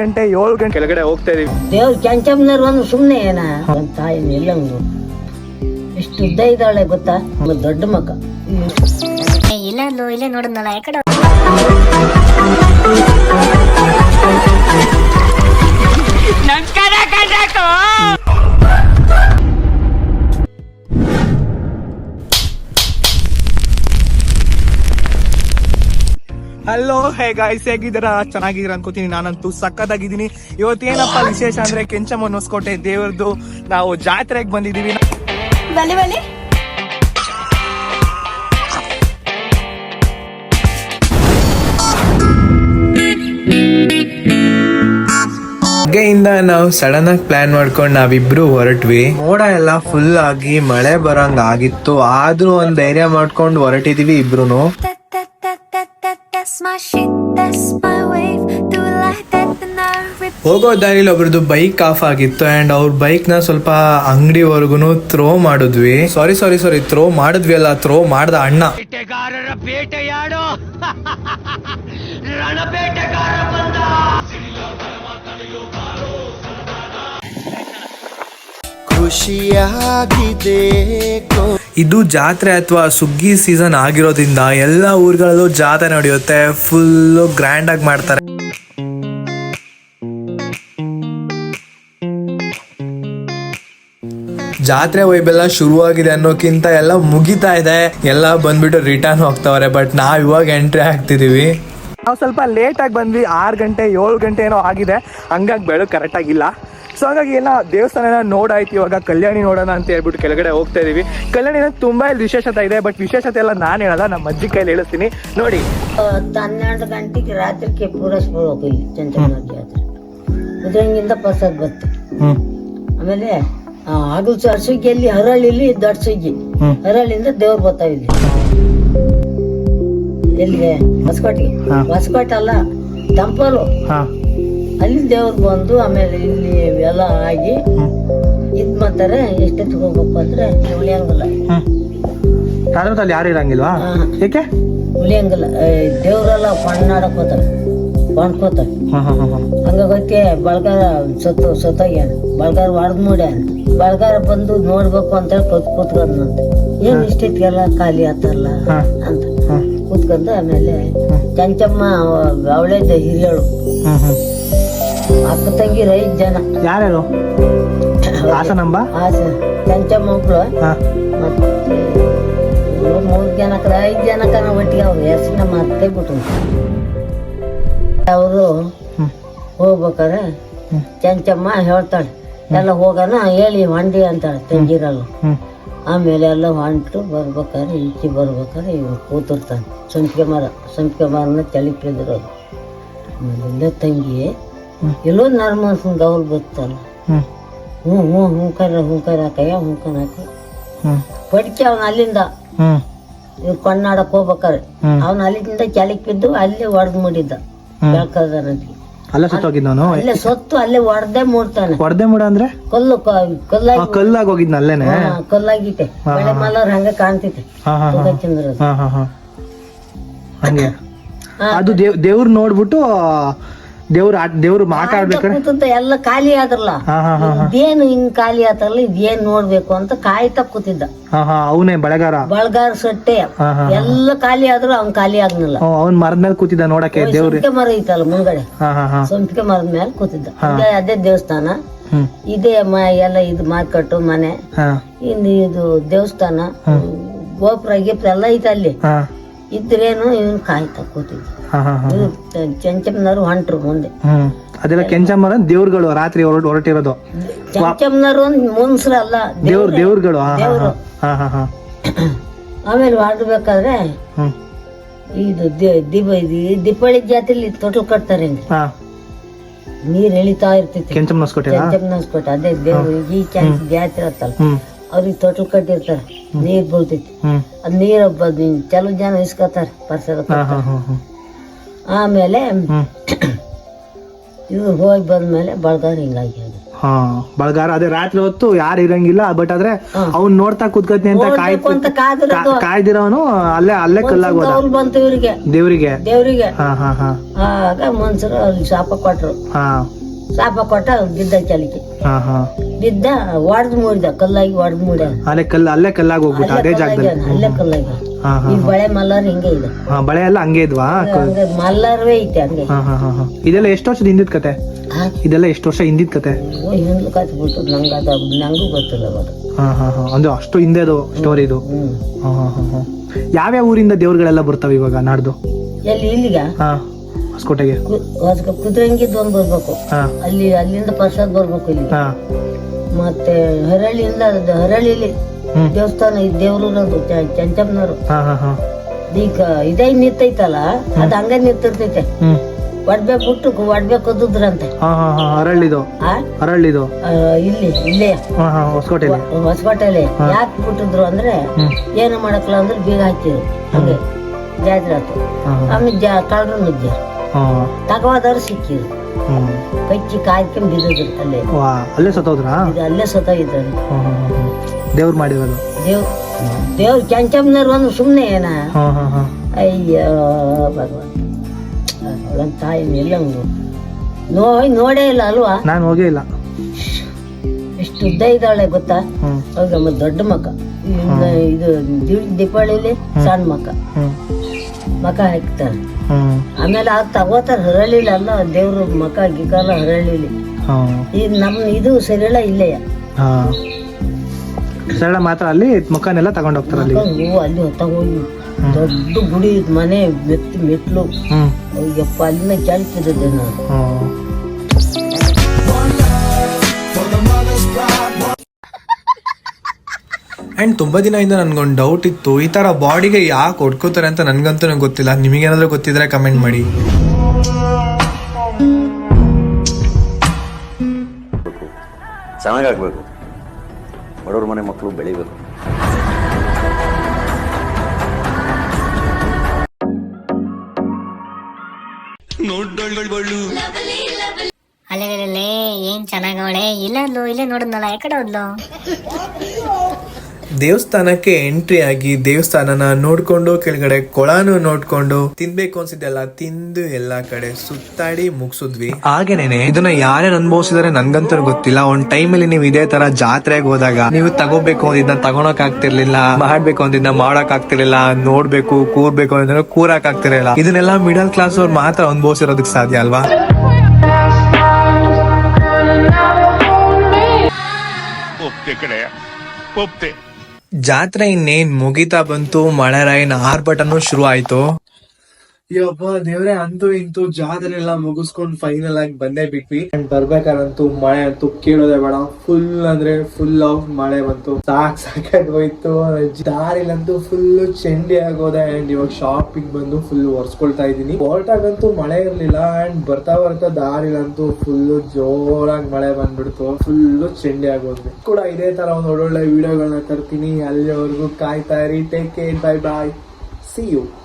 ಗಂಟೆ ಏಳು ಗಂಟೆ. ಕೆಳಗಡೆ ಹೋಗ್ತಾ ಇದೀವಿ. ದೇವ್ರ ಕೆಂಚಮ್ಮನವ್ರು ಒಂದು ಸುಮ್ಮನೆ ಏನ? ನಮ್ಮ ತಾಯಿ ನಿಲ್ಲಂಗು. ಇಷ್ಟು ಉದ್ದ ಇದ್ದಾಳೆ ಗೊತ್ತಾ? ಒಂದು ದೊಡ್ಡ ಮಗ. ಇಲ್ಲ ಇಲ್ಲೇ ನೋಡಿದ್ನಲ್ಲ ಯಾಕಡೆ ಹಲೋ ಹೇ ಗಾಯ್ಸ್ ಹೇಗಿದ್ದೀರ? ಚೆನ್ನಾಗಿದ್ದೀರ ಅನ್ಕೋತೀನಿ. ನಾನಂತೂ ಸಕ್ಕತ್ತಾಗಿದ್ದೀನಿ ಇವತ್ತೇನಪ್ಪ ವಿಶೇಷ ಅಂದ್ರೆ ಕೆಂಚಮ್ಮ ಹೊಸಕೋಟೆ ದೇವ್ರದ್ದು ನಾವು ಜಾತ್ರೆಗೆ ಬಂದಿದೀವಿ ಬಲಿ ಬಲಿ ಹಾಗೆಯಿಂದ ನಾವು ಸಡನ್ ಆಗಿ ಪ್ಲಾನ್ ಮಾಡ್ಕೊಂಡು ನಾವಿಬ್ರು ಹೊರಟ್ವಿ. ಮೋಡ ಎಲ್ಲ ಫುಲ್ ಆಗಿ ಮಳೆ ಬರಂಗ ಆಗಿತ್ತು. ಆದ್ರೂ ಒಂದ್ ಧೈರ್ಯ ಮಾಡ್ಕೊಂಡು ಹೊರಟಿದೀವಿ ಇಬ್ರುನು. My shit, that's my wave. Do like that, then I rip. ಹೋಗೋ ದಾರಿಲಿ ಒಬ್ರದ್ದು ಬೈಕ್ ಆಫ್ ಆಗಿತ್ತು ಅಂಡ್ ಅವ್ರ ಬೈಕ್ನ ಸ್ವಲ್ಪ ಅಂಗಡಿವರೆಗೂ ಥ್ರೋ ಮಾಡಿದ್ವಿ ಸಾರಿ ಸಾರಿ ಸಾರಿ ಥ್ರೋ ಮಾಡಿದ್ವಿ ಅಲ್ಲ ಥ್ರೋ ಮಾಡ್ದ ಅಣ್ಣ ಇದು ಜಾತ್ರೆ ಅಥವಾ ಸುಗ್ಗಿ ಸೀಸನ್ ಆಗಿರೋದ್ರಿಂದ ಎಲ್ಲ ಊರುಗಳಲ್ಲೂ ಜಾತ್ರೆ ನಡೆಯುತ್ತೆ. ಫುಲ್ ಗ್ರ್ಯಾಂಡ್ ಆಗಿ ಮಾಡ್ತಾರೆ. ಜಾತ್ರೆ ವೈಬೆಲ್ಲ ಶುರುವಾಗಿದೆ ಅನ್ನೋಕ್ಕಿಂತ ಎಲ್ಲ ಮುಗಿತಾ ಇದೆ. ಎಲ್ಲ ಬಂದ್ಬಿಟ್ಟು ರಿಟರ್ನ್ ಹೋಗ್ತಾವ್ರೆ ಬಟ್ ನಾವ್ ಇವಾಗ ಎಂಟ್ರಿ ಆಗ್ತಿದೀವಿ ನಾವು ಸ್ವಲ್ಪ ಲೇಟ್ ಆಗಿ ಬಂದ್ವಿ, ಆರು ಗಂಟೆ ಏಳು ಗಂಟೆ ಏನೋ ಆಗಿದೆ. ಹಂಗಾಗಿ ಬೆಳಕು ಕರೆಕ್ಟ್ ಆಗಿಲ್ಲ. ಸೊ ಹಾಗಾಗಿ ಎಲ್ಲ ದೇವಸ್ಥಾನ ನೋಡಾಯ್ತು ಇವಾಗ ಕಲ್ಯಾಣಿ ನೋಡೋಣ ಅಂತ ಹೇಳ್ಬಿಟ್ಟು ಕೆಳಗಡೆ ಹೋಗ್ತಾ ಇದೀವಿ. ಕಲ್ಯಾಣಿನ ತುಂಬಾ ಇಲ್ಲಿ ವಿಶೇಷತೆ ಇದೆ ಬಟ್ ವಿಶೇಷತೆ ಎಲ್ಲ ನಾನು ಹೇಳಲ್ಲ ನಮ್ಮ ಅಜ್ಜಿ ಕೈಲಿ ಹೇಳಿಸ್ತೀನಿ. ನೋಡಿ. ಹತ್ತು ಹನ್ನೆರಡು ಗಂಟೆಗೆ ರಾತ್ರಿಗೆ ಇಲ್ಲಿ ಚಂಚಮ್ಮನ ಜಾತ್ರೆ ಉದ್ರಂಗಿಂದ ಪ್ರಸಾದ್ ಬತ್ತು ಆಮೇಲೆ ಆ, ಅದು ಸುಗ್ಗಿ ಎಲ್ಲಿ ಹರಳಿಲಿ ದೊಡ್ಡ ಸುಗ್ಗಿ ಹರಳಿಂದ ದೇವ್ರು ಬರ್ತಾವ ಇಲ್ಲಿ ಎಲ್ಲಿಗೆ? ಹೊಸಕೋಟೆಗೆ. ಹೊಸಕೋಟೆ ಅಲ್ಲ ಟೆಂಪಲು ಹಾ. ಅಲ್ಲಿ ದೇವ್ರು ಬಂದು ಆಮೇಲೆ ಇಲ್ಲಿ ಎಲ್ಲ ಆಗಿ ಇದ್ ಮಾಡ್ತಾರೆ ಎಷ್ಟೇ ಹೋಗ್ಬೇಕು ಅಂದ್ರೆ ಉಳಿಯಂಗಿಲ್ಲ. ಅಲ್ಲಿ ಯಾರು ಇರಂಗಿಲ್ವಾ. ಏಕೆ? ಉಳಿಯಂಗಿಲ್ಲ. ದೇವ್ರೆಲ್ಲ ಪಣ್ಣಾಡಕ್ ಹೋತಾರೆ ಕೊಂಡ್ಕೋತಾರೆ ಹಾ ಹಾ ಹಾ ಹಂಗಾಗೈತೆ ಬಳಗಾರ ಸತ್ತು ಸತ್ತೋಗ್ಯಾನ ಬಳಗಾರ ಹೊಡೆದ್ ನೋಡ್ಯಾನ ಬಳಗಾರ ಬಂದು ನೋಡ್ಬೇಕು ಅಂತ ಕೂತ್ ಕೂತ್ಕೊಂಡಂತೆ ಏನ್ ಇಷ್ಟಿತ್ಗೆಲ್ಲ ಖಾಲಿ ಆತಲ್ಲ. ಅಂತ. ಕೂತ್ಕೊಂಡು ಆಮೇಲೆ ಚಂಚಮ್ಮ ಅವಳೇ ಹಿರಿಯಳು. ಅಕ್ಕ ತಂಗಿ ಐದು ಜನ. ಯಾರ್ಯಾರು? ಹಾಸನಂಬ ಹಾಸನ ಚಂಚಮ್ಮ ಮಕ್ಕಳು ಮತ್ತೆ ಮೂರ್ ಜನಕ್ಕ ಐದ್ ಜನಕ್ಕನ ಒಟ್ಟಿಗೆ ಅವ್ರು ಹೆಸರನ್ನ ಮರ್ತೇ ಬಿಟ್ರು. ಅವರು ಹೋಗ್ಬೇಕಾದ್ರೆ ಹೋಗ್ಬೇಕಾರೆ ಚಂಚಮ್ಮ ಹೇಳ್ತಾಳೆ ಎಲ್ಲ ಹೋಗೋಣ ಹೇಳಿ ಹೊಂಡಿ ಅಂತಾಳೆ ತಂಗಿರಲ್ಲ. ಆಮೇಲೆ ಎಲ್ಲ ಹೊಂಟು ಬರ್ಬೇಕಾದ್ರೆ ಈಚೆ ಬರ್ಬೇಕಾದ್ರೆ ಇವ್ರು ಕೂತಿರ್ತಾನೆ. ಸಂಪಿಗೆ ಮರ ಸಂಪಿಗೆ ಮರನ ತಲೆ ಪಿದಿರೋದು ಆಮೇಲೆ ತಂಗಿ ಎಲ್ಲೋ ನರ್ಮಸ್ ಡೌಲ್ ಬತ್ತಲ್ಲ. ಹ್ಮ್. ಹ್ಞೂ ಹ್ಞೂ ಹುಂಕರ ಹುಂಕರ ಹಾಕಯ್ಯ ಹುಂಕರ ಹಾಕಿ ಪಡಿಕೆ ಅವನು ಅಲ್ಲಿಂದ. ಇವ್ರು ಕೊಂಡಾಡಕ್ ಹೋಗ್ಬೇಕಾರೆ. ಅವನು ಅಲ್ಲಿಂದ ಕೆಳಕ್ ಬಿದ್ದು ಅಲ್ಲೇ ಹೊಡೆದ್ ಮುಡಿದ್ದ. ಬೆಳ್ಕದನಕ್ಕೆ ಅಲ್ಲ ಸುತ್ತೋಗಿದ್ದವನು? ಅಲ್ಲೇ ಸೊತ್ತು ಅಲ್ಲೇ ಹೊಡೆದೇ ಮೂಡ್ತಾನೆ. ಹೊಡೆದೇ ಮುಡ ಅಂದ್ರೆ? ಕಲ್ಲು ಕಲ್ಲಾಗಿ ಕಲ್ಲಾಗಿ ಹೋಗಿದ್ನ ಅಲ್ಲೇನೆ? ಹಾ, ಕಲ್ಲಾಗಿತೆ ಬೆಳೆ ಮಲ್ಲರ್ ಹಂಗ ಕಾಣ್ತೈತೆ ಚಂದ್ರ ಹಂಗೆ. ಅದು ದೇವ್ ದೇವ್ರ ನೋಡ್ಬಿಟ್ಟು ದೇವ್ರ ದೇವ್ರು ಮಾತಾಡ್ಬೇಕಾರೆ ಕೂತಂತ ಎಲ್ಲ ಖಾಲಿ ಆದ್ರಲ್ಲ? ಇದೇನು ಹಿಂಗ್ ಖಾಲಿ ಆತಲ್ಲ ಇದೇನ್ ನೋಡ್ಬೇಕು ಅಂತ ಕಾಯ್ತಾ ಕೂತಿದ್ದ. ಅವನೇ ಬಳಗಾರ. ಬಳಗಾರ ಸಟ್ಟೆ. ಎಲ್ಲ ಖಾಲಿ ಆದ್ರೂ ಅವ್ನ್ ಖಾಲಿ ಆಗ್ನಲ್ಲ ಅವ್ನ್ ಮರದ ಮೇಲೆ ಕೂತಿದ್ದ ನೋಡಕ್ಕೆ ದೇವ್ರ. ಮರ ಐತಲ್ಲ ಮುಂದ್ಗಡೆ? ಸೊಂಪಿಗೆ ಮರದ ಮೇಲೆ ಕೂತಿದ್ದ. ಅದೇ ದೇವಸ್ಥಾನ. ಇದೇ ಎಲ್ಲ ಇದು ಮಾರ್ಕೆಟ್ ಮನೆ. ಹಾ. ಇನ್ನು ಇದು ದೇವಸ್ಥಾನ. ಗೋಪುರ ಗೀಪುರ ಎಲ್ಲ ಐತೆ ಅಲ್ಲಿ. ಇದ್ರೇನು ಇವನ್ ಕಾಯ್ತಾ ಇವ್ರು ಚಂಚಮ್ಮನವ್ರು ಹೊಂಟ್ರು ಮುಂದೆ. ಅದೆಲ್ಲ ಕೆಂಚಮ್ಮರ ದೇವ್ರುಗಳು ರಾತ್ರಿ ಹೊರಟು ಹೊರಟಿರೋದು. ಒಂದ್ ಮುನ್ಸ್ರಲ್ಲ ದೇವ್ರ ದೇವ್ರುಗಳು. ಆಮೇಲೆ ಹೊರಡ್ಬೇಕಾದ್ರೆ ಹ್ಮ್. ಇದು ದೀಪ ಇದು ದೀಪಾವಳಿ ಜಾತ್ರೆಲಿ ತೊಟ್ಲು ಕಟ್ತಾರೆ ನೀರ್ ಎಳಿತಾ ಇರ್ತೈತಿ ಕೆಂಚಮ್ಮ ನಸ್ಕೊಟ್ಟಿಲ್ಲ ಅದೇ ದೇವ್ರು ಈ ಜಾತ್ರೆ ಆತಲ್ಲ ಅವ್ರಿಗೆ ತೊಟ್ಲು ಕಟ್ಟಿರ್ತಾರೆ. ನೀರ್ ಬೀಳ್ತೈತಿ. ಅದ್ ನೀರ್ ಕೆಲವು ಜನ ಇಸ್ಕೊತಾರ ಪರಿಸರ ಹಾ ಹಾ ಹಾ ಹಾ. ಆಮೇಲೆ ಇವ್ರು ಹೋಗಿ ಬಂದ್ಮೇಲೆ ಬಳಗಾರ ಹಿಂಗಾಗಿ ಹಾ ಬಳಗಾರ ಅದೇ ರಾತ್ರಿ ಹೊತ್ತು ಯಾರು ಇರಂಗಿಲ್ಲ ಬಟ್ ಆದ್ರೆ ಅವ್ನ್ ನೋಡ್ತಾ ಕುತ್ಕತ್ನಿ ಅಂತ ಕಾಯ್ದಿರೋನು ಅಲ್ಲೇ ಅಲ್ಲೇ ಕಲ್ಲಾಗೋದ. ಅವ್ನು ಬಂತು ಇವರಿಗೆ. ದೇವ್ರಿಗೆ. ದೇವರಿಗೆ. ಆಗ ಮನ್ಸರು ಶಾಪ ಕೊಟ್ರು. ಹಾ. ಶಾಪ ಕೊಟ್ಟ ಬಿದ್ದ ಚಲಿಕೆ ಹಾ ಹಾ. ಬಿದ್ದ ಒಡ್ದ್ ಮೂಡಿದ ಕಲ್ಲಾಗಿ ಒಡ್ದ್ ಮೂಡ ಅಲ್ಲೇ ಕಲ್ಲ ಅಲ್ಲೇ ಕಲ್ಲಾಗಿ ಹೋಗ್ಬಿಟ್ಟು ಅದೇ ಜಾಗದಲ್ಲಿ. ಅಲ್ಲೇ ಕಲ್ಲಾಗಿ ಹಾ ಹಾ ಈ ಬಳೆ ಮಲ್ಲಾರ್ ಹಿಂಗೆ ಇದೆ. ಹಾ ಬಳೆ ಎಲ್ಲ ಹಂಗೆ ಇದ್ವಾ? ಹಂಗೆ ಮಲ್ಲಾರ್ವೇ ಐತೆ ಹಂಗೆ. ಹಾ ಹಾ ಹಾ ಹಾ. ಇದೆಲ್ಲ ಎಷ್ಟು ವರ್ಷದ ಹಿಂದಿದ್ ಕತೆ? ಇದೆಲ್ಲ ಎಷ್ಟು ವರ್ಷ ಹಿಂದಿದ್ ಕತೆ? ಹಿಂದ್ಲು ಕತ್ ಬಿಟ್ಟು ನಂಗೆ ಅದು ನಂಗೂ ಗೊತ್ತಿಲ್ಲ ಅವಾಗ. ಹಾ ಹಾ ಹಾ. ಅಂದ್ರೆ ಅಷ್ಟು ಹಿಂದೆದು ಸ್ಟೋರಿ ಇದು. ಹ್ಮ್. ಹಾ ಹಾ ಹಾ ಯಾವ ಯಾವ್ಯಾವ ಊರಿಂದ ದೇವ್ರುಗಳೆಲ್ಲ ಬರ್ತಾವ ಇವಾಗ ನಾಡ್ದು? ಎಲ್ಲಿ ಇಲ್ಲಿಗ? ಹಾ ಹೊಸಕೋಟೆಗೆ. ಕುದುರಂಗಿದ್ದು ಒಂದ್ ಬರ್ಬೇಕು. ಹಾ. ಅಲ್ಲಿ ಅಲ್ಲಿಂದ ಪ್ರಸಾದ್ ಬರ್ಬೇಕು ಇಲ್ಲಿ ಹಾ. ಮತ್ತೆ ಹರಳಿಯಿಂದ ಅದು ಹರಳಿಲಿ ದೇವಸ್ಥಾನ ಈ ದೇವ್ರದ್ದು ಚಂಚಮ್ನವ್ರು. ಈಗ ಇದೇ ನಿಂತೈತಲ್ಲ ಅದ್ ಹಂಗ ನಿಂತಿರ್ತೈತೆ. ಒಡ್ಬೆ ಬಿಟ್ಟು ಒಡ್ಬೆ ಹಾ ಅರಳಿದು ಅರಳಿದು ಇಲ್ಲಿ ಇಲ್ಲೇ. ಹೊಸಕೋಟೆಲಿ. ಯಾಕೆ ಬಿಟ್ಟಿದ್ರು ಅಂದ್ರೆ ಏನು ಮಾಡಕ್ಲ ಅಂದ್ರೆ ಬೀಗ ಹಾಕಿದ್ರು ಹಂಗೆ ಜಾತ್ರೆ ಆಮೇಲೆ ಕಳ್ರು ನುಗ್ಗ್ಯಾರ ಹಾ. ತಗವಾದವ್ರು ಸಿಕ್ಕಿದ್ರು. ಕಚ್ಚಿ ಕಾಯ್ಕೊಂಡು ಬಿದ್ದಿದ್ರು ಅಲ್ಲೇ. ವಾ ಅಲ್ಲೇ ಸತ್ತೋದ್ರಾ? ಇದು ಅಲ್ಲೇ ದೇವ್ರು ಮಾಡಿರೋದು. ದೇವ್ ದೇವ್ರ ಚಂಚಮ್ಮನವ್ರು ಒಂದು ಸುಮ್ಮನೆ ಏನ? ಹಾ ಹಾ ಹಾ ಅಯ್ಯೋ ಭಗವಂತ ಅವಳಂತ ತಾಯಿ ಇಲ್ಲ ನೋ ನೋಡೇ ಇಲ್ಲ ಅಲ್ವಾ? ನಾನು ಹೋಗೇ ಇಲ್ಲ. ಎಷ್ಟು ಉದ್ದ ಇದ್ದಾಳೆ ಗೊತ್ತಾ? ಹೌದು ನಮ್ಮ ದೊಡ್ಡ ಮಕ್ಕ ಇದು ದೀಪಾವಳಿಲಿ ಸಣ್ಣ ಮಕ್ಕ ಮಕ ಹಾಕ್ತಾರೆ. ಆಮೇಲೆ ಅದು ತಗೋತಾರ ಹರಳಿಲ್ಲ ಅಲ್ಲ ದೇವ್ರ ಮಕ ಗಿಕಾಲ ಹರಳಿಲ್ಲ ಈ ನಮ್ಮ ಇದು ಸರಿಯಲ್ಲ ಇಲ್ಲೇ ಸರಳ ಮಾತ್ರ ಅಲ್ಲಿ ಮುಖನೆಲ್ಲ ತಗೊಂಡ್ ಹೋಗ್ತಾರ ಅಲ್ಲಿ. ನೀವು ಹೂವು ಅಲ್ಲಿ ತಗೊಂಡು ದೊಡ್ಡ ಗುಡಿ ಮನೆ ಮೆತ್ ಮೆಟ್ಲು. ಯಪ್ಪ ಅಲ್ಲಿನ ಕೆಲ್ಸ ನಾನು ಅಂಡ್ ತುಂಬಾ ದಿನದಿಂದ ನನ್ಗೊಂದು ಡೌಟ್ ಇತ್ತು ಈ ತರ ಬಾಡಿಗೆ ಯಾಕೆ ಹೊಡ್ಕೋತಾರೆ ಅಂತ ನನ್ಗಂತೂ ಗೊತ್ತಿಲ್ಲ. ನಿಮಗೇನಾದ್ರೂ ಗೊತ್ತಿದ್ರೆ ಕಮೆಂಟ್ ಮಾಡಿ. ಚೆನ್ನಾಗಾಗಬೇಕು ಬಡವ್ರ ಮನೆ ಮಕ್ಕಳು ಬೆಳಿಬೇಕು. ಅಲ್ಲೇ ಏನ್ ಚೆನ್ನಾಗವಳೆ? ಇಲ್ಲ ಇಲ್ಲೇ ನೋಡಿದ್ನಲ್ಲ ಯಾಕಡೆ ಹೋದ್ಲು? ದೇವಸ್ಥಾನಕ್ಕೆ ಎಂಟ್ರಿ ಆಗಿ ದೇವಸ್ಥಾನನ ನೋಡ್ಕೊಂಡು ಕೆಳಗಡೆ ಕೊಳಾನು ನೋಡ್ಕೊಂಡು ತಿನ್ಬೇಕು ಅನ್ಸಿದ್ದೆಲ್ಲ ತಿಂದು ಎಲ್ಲಾ ಕಡೆ ಸುತ್ತಾಡಿ ಮುಗಿಸಿದ್ವಿ. ಹಾಗೇನೆ ಇದನ್ನ ಯಾರ್ಯಾರು ಅನುಭವಿಸಿದ್ರೆ ನನ್ಗಂತೂ ಗೊತ್ತಿಲ್ಲ. ಒಂದ್ ಅಲ್ಲಿ ನೀವು ಇದೇ ತರ ಜಾತ್ರೆಗೆ ಹೋದಾಗ ನೀವು ತಗೋಬೇಕು ಅಂದಿದ್ನ ತಗೋಣಕ್ ಆಗ್ತಿರ್ಲಿಲ್ಲ ಮಾಡ್ಬೇಕು ಅಂದಿದ್ನ ಮಾಡಕ್ ಆಗ್ತಿರ್ಲಿಲ್ಲ ನೋಡ್ಬೇಕು ಕೂರ್ಬೇಕು ಅಂದ್ರೆ ಕೂರಕ್ ಆಗ್ತಿರಲಿಲ್ಲ. ಇದನ್ನೆಲ್ಲ ಮಿಡಲ್ ಕ್ಲಾಸ್ ಅವ್ರು ಮಾತ್ರ ಅನುಭವಿಸಿರೋದಕ್ಕೆ ಸಾಧ್ಯ ಅಲ್ವಾ? ಒಪ್ತೆ ಕಡೆಯ ಒಪ್ತೆ. ಜಾತ್ರೆ ಇನ್ನೇನ್ ಮುಗಿತಾ ಬಂತು ಮಳೆರಾಯನ ಆರ್ಭಟನು ಶುರು ಆಯ್ತು ಯಪ್ಪ ದೇವ್ರೆ, ಅಂತೂ ಇಂತೂ ಜಾತ್ರೆ ಎಲ್ಲ ಮುಗಿಸ್ಕೊಂಡ್ ಫೈನಲ್ ಆಗಿ ಬಂದೇ ಬಿಟ್ವಿ. ಅಂಡ್ ಬರ್ಬೇಕಾದಂತೂ ಮಳೆ ಅಂತೂ ಕೇಳೋದೇ ಬೇಡ. ಫುಲ್ ಅಂದ್ರೆ ಫುಲ್ ಆಫ್ ಮಳೆ ಬಂತು. ಸಾಕ್ ಸಾಕಾಗಿ ಹೋಯ್ತು. ದಾರಿಲಂತೂ ಫುಲ್ ಚೆಂಡಿ ಆಗೋದೆ. ಅಂಡ್ ಇವಾಗ ಶಾಪಿಂಗ್ ಬಂದು ಫುಲ್ ಒರ್ಸ್ಕೊಳ್ತಾ ಇದೀನಿ ಹೊರಟಾಗಂತೂ ಮಳೆ ಇರ್ಲಿಲ್ಲ. ಅಂಡ್ ಬರ್ತಾ ಬರ್ತಾ ದಾರಿಲಂತೂ ಫುಲ್ ಜೋರಾಗಿ ಮಳೆ ಬಂದ್ಬಿಡ್ತು. ಫುಲ್ ಚೆಂಡಿ ಆಗೋದ್ವಿ. ಕೂಡ ಇದೇ ತರ ಒಂದ್ ಒಳ್ಳೊಳ್ಳೆ ವಿಡಿಯೋಗಳನ್ನ ತರ್ತೀನಿ. ಅಲ್ಲಿವರೆಗೂ ಕಾಯ್ತಾ ಇರಿ. Take care bye bye see you